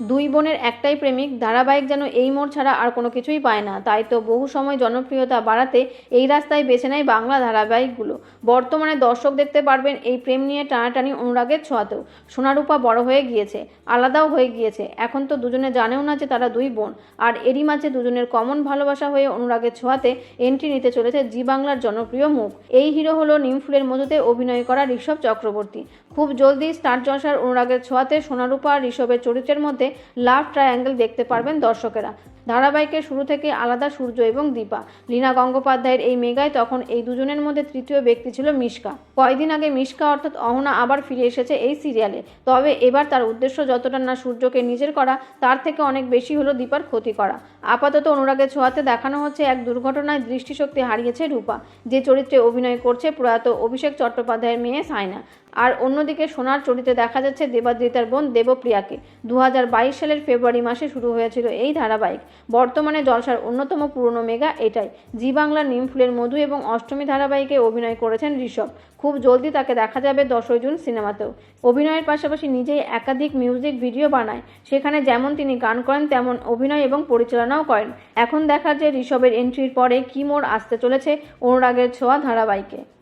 দুই বোনের একটাই প্রেমিক, ধারাবাহিক যেন এই মোড় ছাড়া আর কোনো কিছুই পায় না। তাই তো বহু সময় জনপ্রিয়তা বাড়াতে এই রাস্তায় বেছে নেয় বাংলা ধারাবাহিকগুলো। বর্তমানে দর্শক দেখতে পারবেন এই প্রেম নিয়ে টানাটানি অনুরাগের ছোঁয়াতেও। সোনারূপা বড় হয়ে গিয়েছে, আলাদাও হয়ে গিয়েছে। এখন তো দুজনে জানেও না যে তারা দুই বোন। আর এরই মাঝে দুজনের কমন ভালোবাসা হয়ে অনুরাগের ছোঁয়াতে এন্ট্রি নিতে চলেছে জি বাংলার জনপ্রিয় মুখ। এই হিরো হলো নিমফুলের মধুতে অভিনয় করা ঋষভ চক্রবর্তী। খুব জলদি স্টার জলসার অনুরাগের ছোঁয়াতে সোনারূপা আর ঋষভের চরিত্রের মধ্যে লাভ ট্রায়াঙ্গেল দেখতে পারবেন দর্শকেরা। ধারাবাহিকের শুরু থেকে আলাদা সূর্য এবং দীপা। লীনা গঙ্গোপাধ্যায়ের এই মেগায় তখন এই দুজনের মধ্যে তৃতীয় ব্যক্তি ছিল মিশকা। কয়দিন আগে মিশকা অর্থাৎ অহনা আবার ফিরে এসেছে এই সিরিয়ালে। তবে এবার তার উদ্দেশ্য যতটা না সূর্যকে নিজের করা, তার থেকে অনেক বেশি হলো দীপার ক্ষতি করা। আপাতত অনুরাগের ছোঁয়াতে দেখানো হচ্ছে এক দুর্ঘটনায় দৃষ্টিশক্তি হারিয়েছে রূপা। যে চরিত্রে অভিনয় করছে প্রয়াত অভিষেক চট্টোপাধ্যায়ের মেয়ে সায়না। আর অন্যদিকে সোনার চরিত্রে দেখা যাচ্ছে দেবাদ্রিতার বোন দেবপ্রিয়াকে। দু হাজার সালের ফেব্রুয়ারি মাসে শুরু হয়েছিল এই ধারাবাহিক। বর্তমানে জলসার অন্যতম পুরনো মেগা এটাই। জি বাংলার নিমফুলের মধু এবং অষ্টমী ধারাবাহিকে অভিনয় করেছেন ঋষভ। খুব জলদি তাকে দেখা যাবে দশই জুন সিনেমাতেও। অভিনয়ের পাশাপাশি নিজেই একাধিক মিউজিক ভিডিও বানায়। সেখানে যেমন তিনি গান করেন, তেমন অভিনয় এবং পরিচালনাও করেন। এখন দেখার যে ঋষভের এন্ট্রির পরে কী মোড় আসতে চলেছে অনুরাগের ছোঁয়া ধারাবাহিকে।